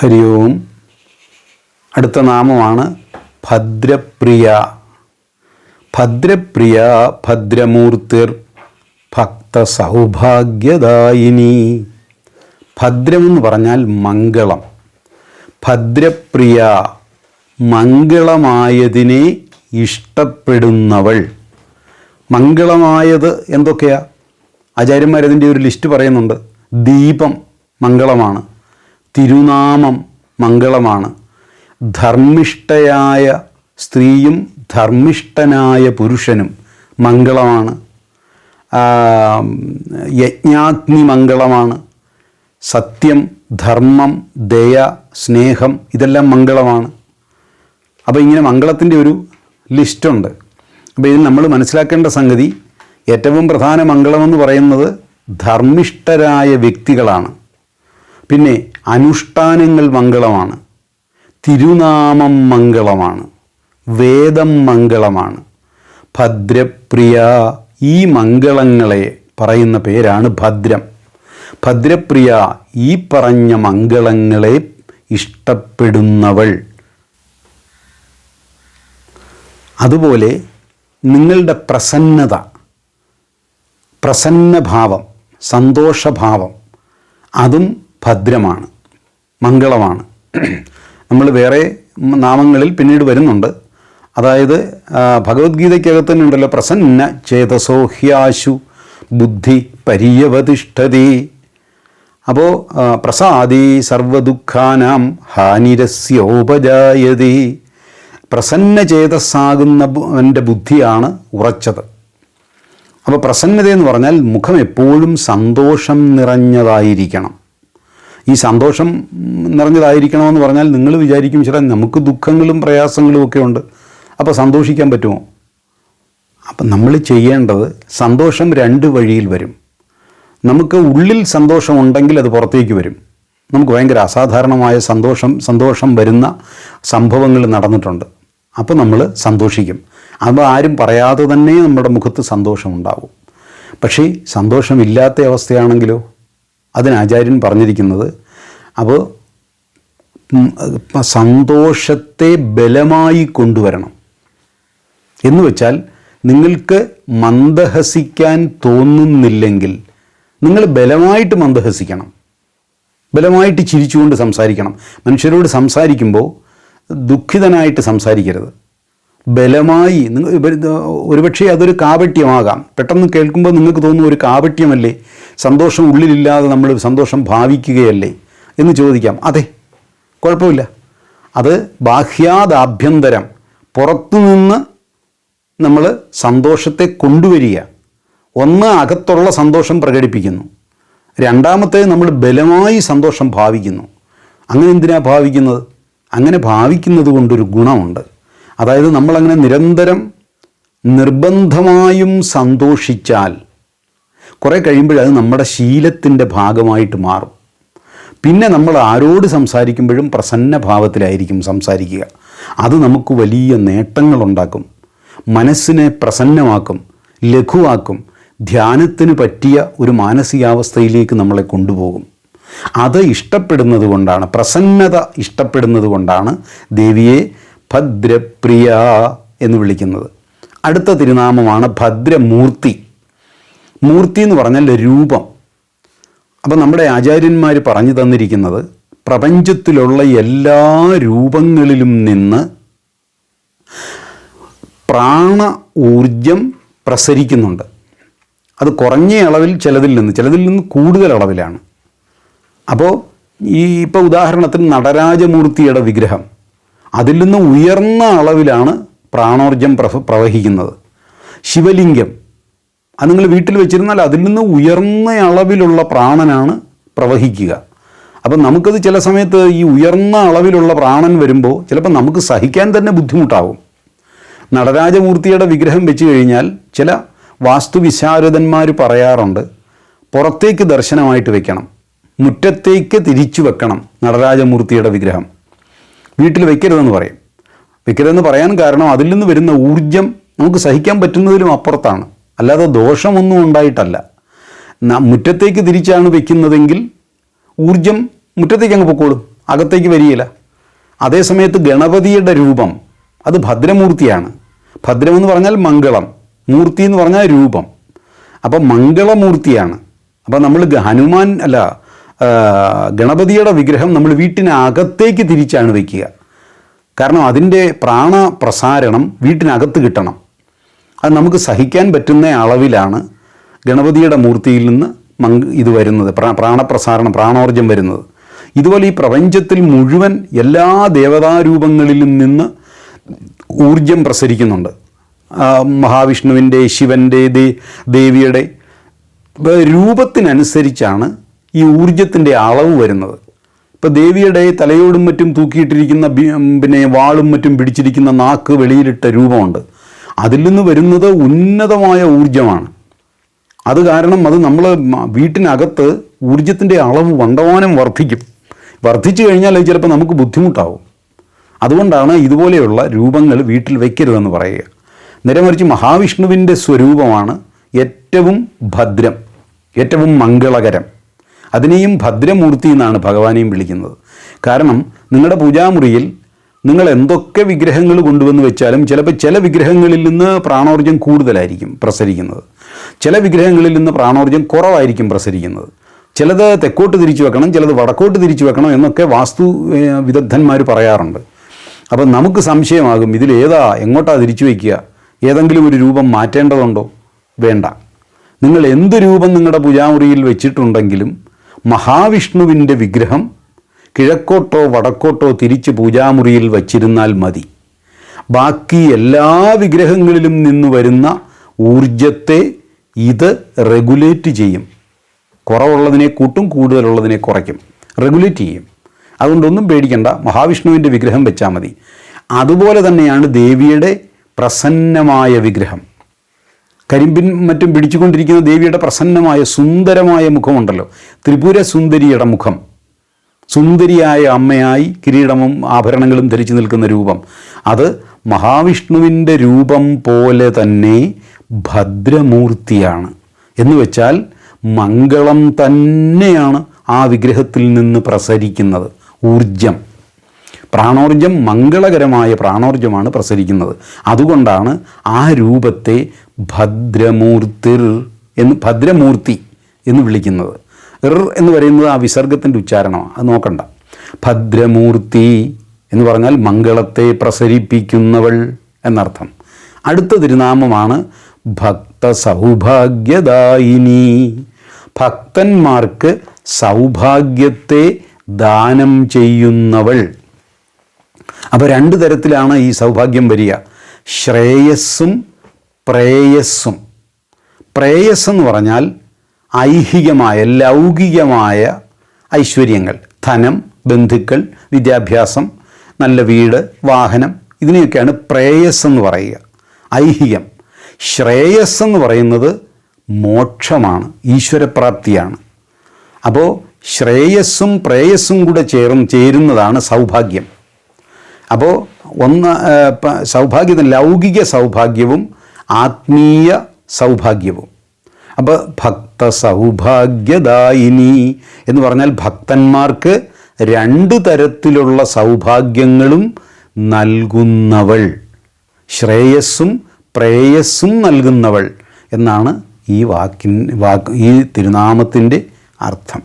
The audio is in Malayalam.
ഹരി ഓം അടുത്ത നാമമാണ് ഭദ്രപ്രിയ. ഭദ്രപ്രിയ ഭദ്രമൂർത്തിർ ഭക്ത സൗഭാഗ്യദായിനി ഭദ്രമെന്ന് പറഞ്ഞാൽ മംഗളം. ഭദ്രപ്രിയ മംഗളമായതിനെ ഇഷ്ടപ്പെടുന്നവൾ. മംഗളമായത് എന്തൊക്കെയാ? ആചാര്യന്മാരതിന്റെ ഒരു ലിസ്റ്റ് പറയുന്നുണ്ട്. ദീപം മംഗളമാണ്. തിരുനാമം മംഗളമാണ്. ധർമ്മിഷ്ഠയായ സ്ത്രീയും ധർമ്മിഷ്ഠനായ പുരുഷനും മംഗളമാണ്. യജ്ഞാഗ്നി മംഗളമാണ്. സത്യം ധർമ്മം ദയ സ്നേഹം ഇതെല്ലാം മംഗളമാണ്. അപ്പോൾ ഇങ്ങനെ മംഗളത്തിന്റെ ഒരു ലിസ്റ്റുണ്ട്. അപ്പോൾ ഇതിൽ നമ്മൾ മനസ്സിലാക്കേണ്ട സംഗതി ഏറ്റവും പ്രധാന മംഗളമെന്ന് പറയുന്നത് ധർമ്മിഷ്ഠരായ വ്യക്തികളാണ്. പിന്നെ അനുഷ്ഠാനങ്ങൾ മംഗളമാണ്. തിരുനാമം മംഗളമാണ്. വേദം മംഗളമാണ്. ഭദ്രപ്രിയ ഈ മംഗളങ്ങളെ പറയുന്ന പേരാണ് ഭദ്രം. ഭദ്രപ്രിയ ഈ പറഞ്ഞ മംഗളങ്ങളെ ഇഷ്ടപ്പെടുന്നവൾ. അതുപോലെ നിങ്ങളുടെ പ്രസന്നത പ്രസന്നഭാവം സന്തോഷഭാവം അതും ഭദ്രമാണ്. മംഗളമാണ്. നമ്മൾ വേറെ നാമങ്ങളിൽ പിന്നീട് വരുന്നുണ്ട്. അതായത് ഭഗവത്ഗീതയ്ക്കകത്ത് തന്നെ ഉണ്ടല്ലോ പ്രസന്ന ചേതസോഹ്യാശു ബുദ്ധി പര്യവതിഷ്ഠതി. അപ്പോൾ പ്രസാദി സർവദുഃഖാനാം ഹാനിരസ്യോപജായതി. പ്രസന്ന ചേതസ്സാകുന്ന എന്റെ ബുദ്ധിയാണ് ഉറച്ചത്. അപ്പോൾ പ്രസന്നത എന്ന് പറഞ്ഞാൽ മുഖം എപ്പോഴും സന്തോഷം നിറഞ്ഞതായിരിക്കണം. ഈ സന്തോഷം നിറഞ്ഞതായിരിക്കണമെന്ന് പറഞ്ഞാൽ നിങ്ങൾ വിചാരിക്കും ചേട്ടാ നമുക്ക് ദുഃഖങ്ങളും പ്രയാസങ്ങളും ഒക്കെ ഉണ്ട്. അപ്പോൾ സന്തോഷിക്കാൻ പറ്റുമോ? അപ്പം നമ്മൾ ചെയ്യേണ്ടത് സന്തോഷം രണ്ട് വഴിയിൽ വരും. നമുക്ക് ഉള്ളിൽ സന്തോഷമുണ്ടെങ്കിൽ അത് പുറത്തേക്ക് വരും. നമുക്ക് ഭയങ്കര അസാധാരണമായ സന്തോഷം സന്തോഷം വരുന്ന സംഭവങ്ങൾ നടന്നിട്ടുണ്ട്. അപ്പോൾ നമ്മൾ സന്തോഷിക്കും. അപ്പോൾ ആരും പറയാതെ തന്നെ നമ്മുടെ മുഖത്ത് സന്തോഷം ഉണ്ടാവും. പക്ഷേ സന്തോഷമില്ലാത്ത അവസ്ഥയാണെങ്കിലോ അതിന് ആചാര്യൻ പറഞ്ഞിരിക്കുന്നത് അപ്പോൾ സന്തോഷത്തെ ബലമായി കൊണ്ടുവരണം. എന്ന് വെച്ചാൽ നിങ്ങൾക്ക് മന്ദഹസിക്കാൻ തോന്നുന്നില്ലെങ്കിൽ നിങ്ങൾ ബലമായിട്ട് മന്ദഹസിക്കണം. ബലമായിട്ട് ചിരിച്ചുകൊണ്ട് സംസാരിക്കണം. മനുഷ്യരോട് സംസാരിക്കുമ്പോൾ ദുഃഖിതനായിട്ട് സംസാരിക്കരുത്. ബലമായി നിങ്ങൾ ഒരുപക്ഷെ അതൊരു കാപട്യമാകാം. പെട്ടെന്ന് കേൾക്കുമ്പോൾ നിങ്ങൾക്ക് തോന്നുന്ന ഒരു കാപട്യമല്ലേ? സന്തോഷം ഉള്ളിലില്ലാതെ നമ്മൾ സന്തോഷം ഭാവിക്കുകയല്ലേ? എന്ന് ചോദിക്കാം. അതെ കുഴപ്പമില്ല. അത് ബാഹ്യാദാഭ്യന്തരം പുറത്തുനിന്ന് നമ്മൾ സന്തോഷത്തെ കൊണ്ടുവരിക. ഒന്ന് അകത്തുള്ള സന്തോഷം പ്രകടിപ്പിക്കുന്നു. രണ്ടാമത്തെ നമ്മൾ ബലമായി സന്തോഷം ഭാവിക്കുന്നു. അങ്ങനെ എന്തിനാണ് ഭാവിക്കുന്നത്? അങ്ങനെ ഭാവിക്കുന്നത് കൊണ്ടൊരു ഗുണമുണ്ട്. അതായത് നമ്മളങ്ങനെ നിരന്തരം നിർബന്ധമായും സന്തോഷിച്ചാൽ കുറേ കഴിയുമ്പോൾ അത് നമ്മുടെ ശീലത്തിന്റെ ഭാഗമായിട്ട് മാറും. പിന്നെ നമ്മൾ ആരോട് സംസാരിക്കുമ്പോഴും പ്രസന്ന ഭാവത്തിലായിരിക്കും സംസാരിക്കുക. അത് നമുക്ക് വലിയ നേട്ടങ്ങളുണ്ടാക്കും. മനസ്സിനെ പ്രസന്നമാക്കും ലഘുവാക്കും ധ്യാനത്തിന് പറ്റിയ ഒരു മാനസികാവസ്ഥയിലേക്ക് നമ്മളെ കൊണ്ടുപോകും. അത് ഇഷ്ടപ്പെടുന്നത് കൊണ്ടാണ് പ്രസന്നത ഇഷ്ടപ്പെടുന്നത് കൊണ്ടാണ് ദേവിയെ ഭദ്രപ്രിയ എന്ന് വിളിക്കുന്നത്. അടുത്ത തിരുനാമമാണ് ഭദ്രമൂർത്തി. മൂർത്തി എന്ന് പറഞ്ഞാൽ രൂപം. അപ്പോൾ നമ്മുടെ ആചാര്യന്മാർ പറഞ്ഞു തന്നിരിക്കുന്നത് പ്രപഞ്ചത്തിലുള്ള എല്ലാ രൂപങ്ങളിലും നിന്ന് പ്രാണ ഊർജം പ്രസരിക്കുന്നുണ്ട്. അത് കുറഞ്ഞ അളവിൽ ചിലതിൽ നിന്ന് ചിലതിൽ നിന്ന് കൂടുതൽ അളവിലാണ്. അപ്പോൾ ഈ ഇപ്പോൾ ഉദാഹരണത്തിന് നടരാജമൂർത്തിയുടെ വിഗ്രഹം. അതിൽ നിന്ന് ഉയർന്ന അളവിലാണ് പ്രാണോർജം പ്രവ പ്രവഹിക്കുന്നത്. ശിവലിംഗം. അത് നിങ്ങൾ വീട്ടിൽ വെച്ചിരുന്നാൽ അതിൽ നിന്ന് ഉയർന്ന അളവിലുള്ള പ്രാണനാണ് പ്രവഹിക്കുക. അപ്പം നമുക്കത് ചില സമയത്ത് ഈ ഉയർന്ന അളവിലുള്ള പ്രാണൻ വരുമ്പോൾ ചിലപ്പോൾ നമുക്ക് സഹിക്കാൻ തന്നെ ബുദ്ധിമുട്ടാകും നടരാജമൂർത്തിയുടെ വിഗ്രഹം വെച്ച് കഴിഞ്ഞാൽ ചില വാസ്തുവിശാരദന്മാർ പറയാറുണ്ട് പുറത്തേക്ക് ദർശനമായിട്ട് വെക്കണം മുറ്റത്തേക്ക് തിരിച്ചു വെക്കണം നടരാജമൂർത്തിയുടെ വിഗ്രഹം. വീട്ടിൽ വയ്ക്കരുതെന്ന് പറയും. വയ്ക്കരുതെന്ന് പറയാൻ കാരണം അതിൽ നിന്ന് വരുന്ന ഊർജം നമുക്ക് സഹിക്കാൻ പറ്റുന്നതിലും അപ്പുറത്താണ്. അല്ലാതെ ദോഷമൊന്നും ഉണ്ടായിട്ടല്ല. മുറ്റത്തേക്ക് തിരിച്ചാണ് വയ്ക്കുന്നതെങ്കിൽ ഊർജം മുറ്റത്തേക്ക് അങ്ങ് പൊക്കോളും. അകത്തേക്ക് വരികയില്ല. അതേസമയത്ത് ഗണപതിയുടെ രൂപം അത് ഭദ്രമൂർത്തിയാണ്. ഭദ്രമെന്ന് പറഞ്ഞാൽ മംഗളം. മൂർത്തി എന്ന് പറഞ്ഞാൽ രൂപം. അപ്പം മംഗളമൂർത്തിയാണ്. അപ്പം നമ്മൾ ഹനുമാൻ അല്ല ഗണപതിയുടെ വിഗ്രഹം നമ്മൾ വീട്ടിനകത്തേക്ക് തിരിച്ചാണ് വയ്ക്കുക. കാരണം അതിന്റെ പ്രാണപ്രസാരണം വീട്ടിനകത്ത് കിട്ടണം. അത് നമുക്ക് സഹിക്കാൻ പറ്റുന്ന അളവിലാണ് ഗണപതിയുടെ മൂർത്തിയിൽ നിന്ന് മങ് ഇത് വരുന്നത് പ്രാ പ്രാണപ്രസാരണം പ്രാണോർജം വരുന്നത്. ഇതുപോലെ ഈ പ്രപഞ്ചത്തിൽ മുഴുവൻ എല്ലാ ദേവതാരൂപങ്ങളിലും നിന്ന് ഊർജം പ്രസരിക്കുന്നുണ്ട്. മഹാവിഷ്ണുവിന്റെ ശിവന്റെ ദേവിയുടെ രൂപത്തിനനുസരിച്ചാണ് ഈ ഊർജത്തിന്റെ അളവ് വരുന്നത്. ഇപ്പോൾ ദേവിയുടെ തലയോടും മറ്റും തൂക്കിയിട്ടിരിക്കുന്ന പിന്നെ വാളും മറ്റും പിടിച്ചിരിക്കുന്ന നാക്ക് വെളിയിലിട്ട രൂപമുണ്ട്. അതിൽ നിന്ന് വരുന്നത് ഉന്നതമായ ഊർജമാണ് അത് കാരണം അത് നമ്മൾ വീട്ടിനകത്ത് ഊർജത്തിന്റെ അളവ് വണ്ടവാനം വർദ്ധിക്കും. വർദ്ധിച്ചു കഴിഞ്ഞാൽ അത് ചിലപ്പോൾ നമുക്ക് ബുദ്ധിമുട്ടാവും. അതുകൊണ്ടാണ് ഇതുപോലെയുള്ള രൂപങ്ങൾ വീട്ടിൽ വയ്ക്കരുതെന്ന് പറയുക. നിരമറിച്ച് മഹാവിഷ്ണുവിന്റെ സ്വരൂപമാണ് ഏറ്റവും ഭദ്രം ഏറ്റവും മംഗളകരം. അതിനെയും ഭദ്രമൂർത്തി എന്നാണ് ഭഗവാനെയും വിളിക്കുന്നത്. കാരണം നിങ്ങളുടെ പൂജാമുറിയിൽ നിങ്ങൾ എന്തൊക്കെ വിഗ്രഹങ്ങൾ കൊണ്ടുവന്ന് വെച്ചാലും ചിലപ്പോൾ ചില വിഗ്രഹങ്ങളിൽ നിന്ന് പ്രാണോർജം കൂടുതലായിരിക്കും പ്രസരിക്കുന്നത്. ചില വിഗ്രഹങ്ങളിൽ നിന്ന് പ്രാണോർജം കുറവായിരിക്കും പ്രസരിക്കുന്നത്. ചിലത് തെക്കോട്ട് തിരിച്ചു വെക്കണം ചിലത് വടക്കോട്ട് തിരിച്ചു വെക്കണം എന്നൊക്കെ വാസ്തു വിദഗ്ധന്മാർ പറയാറുണ്ട്. അപ്പം നമുക്ക് സംശയമാകും ഇതിലേതാ എങ്ങോട്ടാ തിരിച്ചു വയ്ക്കുക ഏതെങ്കിലും ഒരു രൂപം മാറ്റേണ്ടതുണ്ടോ? വേണ്ട. നിങ്ങൾ എന്ത് രൂപം നിങ്ങളുടെ പൂജാമുറിയിൽ വെച്ചിട്ടുണ്ടെങ്കിലും മഹാവിഷ്ണുവിന്റെ വിഗ്രഹം കിഴക്കോട്ടോ വടക്കോട്ടോ തിരിച്ച് പൂജാമുറിയിൽ വച്ചിരുന്നാൽ മതി. ബാക്കി എല്ലാ വിഗ്രഹങ്ങളിലും നിന്ന് വരുന്ന ഊർജത്തെ ഇത് റെഗുലേറ്റ് ചെയ്യും. കുറവുള്ളതിനെ കൂട്ടും കൂടുതലുള്ളതിനെ കുറയ്ക്കും. റെഗുലേറ്റ് ചെയ്യും. അതുകൊണ്ടൊന്നും പേടിക്കണ്ട മഹാവിഷ്ണുവിന്റെ വിഗ്രഹം വെച്ചാൽ മതി. അതുപോലെ തന്നെയാണ് ദേവിയുടെ പ്രസന്നമായ വിഗ്രഹം. കരിമ്പിൻ മറ്റും പിടിച്ചുകൊണ്ടിരിക്കുന്ന ദേവിയുടെ പ്രസന്നമായ സുന്ദരമായ മുഖമുണ്ടല്ലോ. ത്രിപുര സുന്ദരിയുടെ മുഖം. സുന്ദരിയായ അമ്മയായി കിരീടവും ആഭരണങ്ങളും ധരിച്ചു നിൽക്കുന്ന രൂപം. അത് മഹാവിഷ്ണുവിന്റെ രൂപം പോലെ തന്നെ ഭദ്രമൂർത്തിയാണ്. എന്ന് വെച്ചാൽ മംഗളം തന്നെയാണ് ആ വിഗ്രഹത്തിൽ നിന്ന് പ്രസരിക്കുന്നത്. ഊർജം പ്രാണോർജം മംഗളകരമായ പ്രാണോർജമാണ് പ്രസരിക്കുന്നത്. അതുകൊണ്ടാണ് ആ രൂപത്തെ ഭദ്രമൂർത്തിർ എന്ന് ഭദ്രമൂർത്തി എന്ന് വിളിക്കുന്നത്. ഇർ എന്ന് പറയുന്നത് ആ വിസർഗത്തിന്റെ ഉച്ചാരണമാണ്. അത് നോക്കണ്ട. ഭദ്രമൂർത്തി എന്ന് പറഞ്ഞാൽ മംഗളത്തെ പ്രസരിപ്പിക്കുന്നവൾ എന്നർത്ഥം. അടുത്ത തിരുനാമമാണ് ഭക്ത സൗഭാഗ്യദായിനി ഭക്തന്മാർക്ക് സൗഭാഗ്യത്തെ ദാനം ചെയ്യുന്നവൾ. അപ്പോൾ രണ്ട് തരത്തിലാണ് ഈ സൗഭാഗ്യം വരിക. ശ്രേയസ്സും പ്രേയസ്സും. പ്രേയസ് എന്ന് പറഞ്ഞാൽ ഐഹികമായ ലൗകികമായ ഐശ്വര്യങ്ങൾ. ധനം ബന്ധുക്കൾ വിദ്യാഭ്യാസം നല്ല വീട് വാഹനം ഇതിനെയൊക്കെയാണ് പ്രേയസ് എന്ന് പറയുക. ഐഹികം. ശ്രേയസ് എന്ന് പറയുന്നത് മോക്ഷമാണ് ഈശ്വരപ്രാപ്തിയാണ്. അപ്പോൾ ശ്രേയസ്സും പ്രേയസ്സും കൂടെ ചേർന്ന് ചേരുന്നതാണ് സൗഭാഗ്യം. അപ്പോൾ ഒന്ന് സൗഭാഗ്യത്തിന് ലൗകിക സൗഭാഗ്യവും ആത്മീയ സൗഭാഗ്യവും. അപ്പോൾ ഭക്ത സൗഭാഗ്യദായിനി എന്ന് പറഞ്ഞാൽ ഭക്തന്മാർക്ക് രണ്ട് തരത്തിലുള്ള സൗഭാഗ്യങ്ങളും നൽകുന്നവൾ. ശ്രേയസ്സും പ്രേയസ്സും നൽകുന്നവൾ എന്നാണ് ഈ വാക്കിൻ വാക്ക് ഈ തിരുനാമത്തിന്റെ അർത്ഥം.